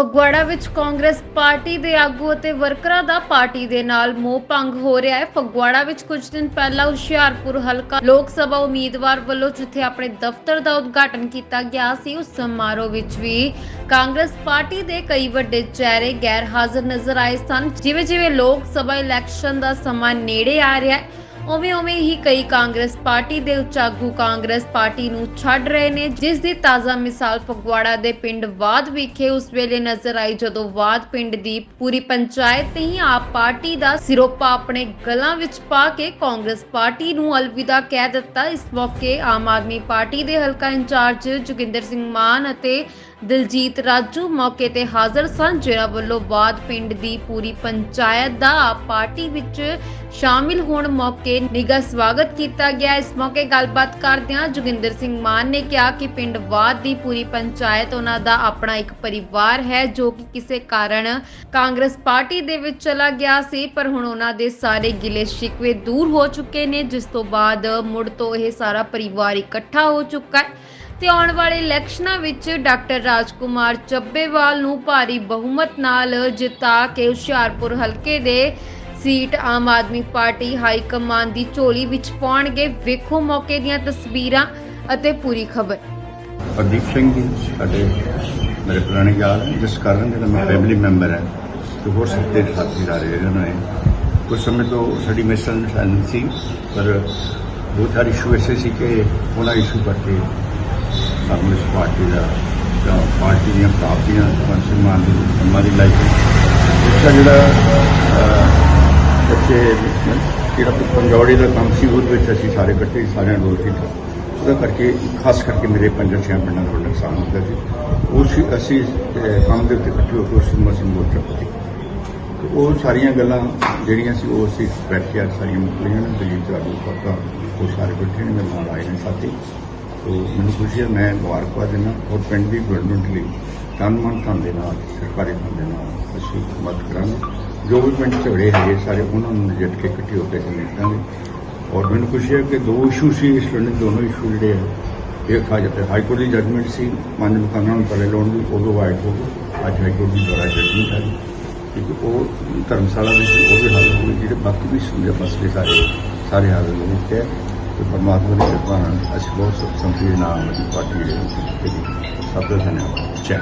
ਫਗਵਾੜਾ ਵਿੱਚ ਕਾਂਗਰਸ ਪਾਰਟੀ ਦੇ ਆਗੂ ਅਤੇ ਵਰਕਰਾਂ ਦਾ ਪਾਰਟੀ ਦੇ ਨਾਲ ਮੋਹ ਭੰਗ ਹੋ ਰਿਹਾ ਹੈ। ਫਗਵਾੜਾ ਵਿੱਚ ਕੁਝ ਦਿਨ ਪਹਿਲਾਂ ਹੁਸ਼ਿਆਰਪੁਰ ਹਲਕਾ ਲੋਕ ਸਭਾ ਉਮੀਦਵਾਰ ਵੱਲੋਂ ਜਿੱਥੇ ਆਪਣੇ ਦਫ਼ਤਰ ਦਾ ਉਦਘਾਟਨ ਕੀਤਾ ਗਿਆ ਸੀ, ਉਸ ਸਮਾਰੋਹ ਵਿੱਚ ਵੀ ਕਾਂਗਰਸ ਪਾਰਟੀ ਦੇ ਕਈ ਵੱਡੇ ਚਿਹਰੇ ਗੈਰ ਹਾਜ਼ਰ ਨਜ਼ਰ ਆਏ ਸਨ। ਜਿਵੇਂ ਜਿਵੇਂ ਲੋਕ ਸਭਾ ਇਲੈਕਸ਼ਨ ਦਾ ਸਮਾਂ ਨੇੜੇ ਆ ਰਿਹਾ ਹੈ ਉਵੇਂ ਉਵੇਂ ਹੀ ਕਈ ਕਾਂਗਰਸ ਪਾਰਟੀ ਦੇ ਉੱਚ ਆਗੂ ਕਾਂਗਰਸ ਪਾਰਟੀ ਨੂੰ ਛੱਡ ਰਹੇ ਨੇ, ਜਿਸ ਦੀ ਤਾਜ਼ਾ ਮਿਸਾਲ ਫਗਵਾੜਾ ਦੇ ਪਿੰਡ ਵਾਦ ਵਿਖੇ ਉਸ ਵੇਲੇ ਨਜ਼ਰ ਆਈ ਜਦੋਂ ਵਾਦ ਪਿੰਡ ਦੀ ਪੂਰੀ ਪੰਚਾਇਤ ਹੀ ਆਪ ਪਾਰਟੀ ਦਾ ਸਿਰੋਪਾ ਆਪਣੇ ਗਲਾਂ ਵਿੱਚ ਪਾ ਕੇ ਕਾਂਗਰਸ ਪਾਰਟੀ ਨੂੰ ਅਲਵਿਦਾ ਕਹਿ ਦਿੱਤਾ। ਇਸ ਮੌਕੇ ਆਮ ਆਦਮੀ ਪਾਰਟੀ ਦੇ ਹਲਕਾ ਇੰਚਾਰਜ ਜੋਗਿੰਦਰ ਸਿੰਘ ਮਾਨ ਅਤੇ ਦਿਲਜੀਤ ਰਾਜੂ ਮੌਕੇ ਤੇ ਹਾਜ਼ਰ ਸਨ, ਜਿਨ੍ਹਾਂ ਵੱਲੋਂ ਬਾਦ ਪਿੰਡ ਦੀ ਪੂਰੀ ਪੰਚਾਇਤ ਦਾ ਆਪ ਪਾਰਟੀ ਵਿੱਚ ਸ਼ਾਮਿਲ ਹੋਣ ਮੌਕੇ ਨਿੱਘਾ ਸਵਾਗਤ ਕੀਤਾ ਗਿਆ। ਇਸ ਮੌਕੇ ਗੱਲਬਾਤ ਕਰਦਿਆਂ ਜੋਗਿੰਦਰ ਸਿੰਘ ਮਾਨ ਨੇ ਕਿਹਾ ਕਿ ਪਿੰਡ ਬਾਦ ਦੀ ਪੂਰੀ ਪੰਚਾਇਤ ਉਹਨਾਂ ਦਾ ਆਪਣਾ ਇੱਕ ਪਰਿਵਾਰ ਹੈ, ਜੋ ਕਿ ਕਿਸੇ ਕਾਰਨ ਕਾਂਗਰਸ ਪਾਰਟੀ ਦੇ ਵਿੱਚ ਚਲਾ ਗਿਆ ਸੀ, ਪਰ ਹੁਣ ਉਹਨਾਂ ਦੇ ਸਾਰੇ ਗਿਲੇ ਸ਼ਿਕਵੇ ਦੂਰ ਹੋ ਚੁੱਕੇ ਨੇ, ਜਿਸ ਤੋਂ ਬਾਅਦ ਮੁੜ ਤੋਂ ਇਹ ਸਾਰਾ ਪਰਿਵਾਰ ਇਕੱਠਾ ਹੋ ਚੁੱਕਾ ਹੈ। ਤੇ ਆਉਣ ਵਾਲੇ ਇਲੈਕਸ਼ਨਾਂ ਵਿੱਚ ਡਾਕਟਰ ਰਾਜਕੁਮਾਰ ਚੱਬੇਵਾਲ ਨੂੰ ਭਾਰੀ ਬਹੁਮਤ ਨਾਲ ਜਿਤਾ ਕੇ ਹੁਸ਼ਿਆਰਪੁਰ ਹਲਕੇ ਦੇ seat Aam Aadmi party high command ਦੀ ਝੋਲੀ ਵਿੱਚ ਪਾਉਣਗੇ। ਵੇਖੋ ਮੌਕੇ ਦੀਆਂ ਤਸਵੀਰਾਂ ਅਤੇ ਪੂਰੀ ਖਬਰ। ਹਰਦੀਪ ਸਿੰਘ ਜੀ, ਸਾਡੇ ਮੇਰੇ ਪੁਰਾਣੇ ਯਾਰ ਜਿਸ ਕਾਰਨ ਜਿਹੜਾ ਮੈਂ ਫੈਮਿਲੀ ਮੈਂਬਰ ਹੈ, ਤੇ ਹੋਰ ਸੱਤੇ ਸਾਥੀ ਦਾ ਰਹੇ ਉਹਨਾਂ ਨੇ। ਕੁਝ ਸਮੇਂ ਤੋਂ ਸਾਡੀ ਮਿਸਅੰਡਰਸਟੈਂਡਿੰਗ ਸੀ, ਪਰ ਬਹੁਤ ਸਾਰੇ ਇਸ਼ੂ ਐਸੇ ਸੀ ਕਿ ਉਹਨਾਂ ਇਸ਼ੂ ਕਰਕੇ ਸਾਨੂੰ ਇਸ ਪਾਰਟੀ ਦਾ, ਜਾਂ ਪਾਰਟੀ ਦੀਆਂ ਪ੍ਰਾਪਤੀਆਂ ਕੌਂਸਲ ਮਾਨ ਦੀ ਕੰਮਾਂ ਦੀ ਲਾਈਫ ਇਸ ਦਾ ਜਿਹੜਾ ਇੱਥੇ ਜਿਹੜਾ ਪੰਜੌੜੀ ਦਾ ਕੰਮ ਸੀ, ਉਹਦੇ ਵਿੱਚ ਅਸੀਂ ਸਾਰੇ ਇਕੱਠੇ ਸਾਰਿਆਂ ਨੂੰ ਕੀਤਾ ਉਹਦਾ ਕਰਕੇ ਖਾਸ ਕਰਕੇ ਮੇਰੇ ਪੰਜਾਂ ਛੇ ਪਿੰਡਾਂ ਦਾ ਨੁਕਸਾਨ ਹੁੰਦਾ ਸੀ। ਉਸ ਅਸੀਂ ਕੰਮ ਦੇ ਉੱਤੇ ਇਕੱਠੇ ਹੋ ਕੇ ਉਸ ਮਸਲ ਮੋਰਚਾ ਪੱਤੀ ਤੇ ਉਹ ਸਾਰੀਆਂ ਗੱਲਾਂ ਜਿਹੜੀਆਂ ਸੀ, ਉਹ ਅਸੀਂ ਬੈਠ ਕੇ ਸਾਰੀਆਂ ਮੁੱਕਲੀਆਂ ਨੇ। ਦਲੀਪ ਰਾਜੂ ਪੱਕਾ, ਉਹ ਸਾਰੇ ਬੈਠੇ ਨੇ, ਮੇਰੇ ਨਾਲ ਆਏ ਨੇ ਸਾਥੀ। ਤੋ ਮੈਨੂੰ ਖੁਸ਼ੀ ਹੈ, ਮੈਂ ਮੁਬਾਰਕਬਾਦ ਦਿੰਦਾ। ਔਰ ਪਿੰਡ ਦੀ ਗਵਰਨਮੈਂਟ ਲਈ ਤਨ ਮਨ ਧਨ ਦੇ ਨਾਲ, ਸਰਕਾਰੀ ਧਨ ਦੇ ਨਾਲ ਅਸੀਂ ਮਦਦ ਕਰਾਂਗੇ। ਜੋ ਵੀ ਪਿੰਡ ਝਗੜੇ ਹੈਗੇ ਸਾਰੇ, ਉਹਨਾਂ ਨੂੰ ਨਜਿੱਠ ਕੇ ਇਕੱਠੇ ਹੋ ਕੇ ਅਸੀਂ ਨਿਪਟਾਂਗੇ ਔਰ ਮੈਨੂੰ ਖੁਸ਼ੀ ਹੈ ਕਿ ਦੋ ਇਸ਼ੂ ਸੀ ਇਸ ਵੇਲੇ ਦੋਨੋਂ ਇਸ਼ੂ ਜਿਹੜੇ ਹੈ ਇੱਕ ਹਾਈ ਹਾਈ ਕੋਰਟ ਦੀ ਜਜਮੈਂਟ ਸੀ ਪੰਜ ਮਕਾਨਾਂ ਨੂੰ ਪਰੇ ਲਾਉਣ ਦੀ ਉਹ ਵਾਈਟ ਹੋ ਗਈ। ਅੱਜ ਹਾਈ ਕੋਰਟ ਦੀ ਦੁਆਰਾ ਜਜਮੈਂਟ ਗਈ। ਕਿਉਂਕਿ ਉਹ ਧਰਮਸ਼ਾਲਾ ਵਿੱਚ ਉਹ ਵੀ ਹੱਲ ਹੋਏ, ਜਿਹੜੇ ਬਾਕੀ ਵੀ ਸੁਣਦੇ ਮਸਲੇ ਸਾਰੇ ਸਾਰੇ ਹੱਲ ਹੋ ਗਏ ਤੇ ਪਰਮਾਤਮਾ ਦੀ ਕਿਰਪਾ ਨਾਲ ਅਸੀਂ ਬਹੁਤ ਸੁਖ ਸੰਪਤੀ ਨਾਲ ਦੀ ਪਾਰਟੀ ਦੇ ਸਭ ਦਾ ਧੰਨਵਾਦ। ਜੈ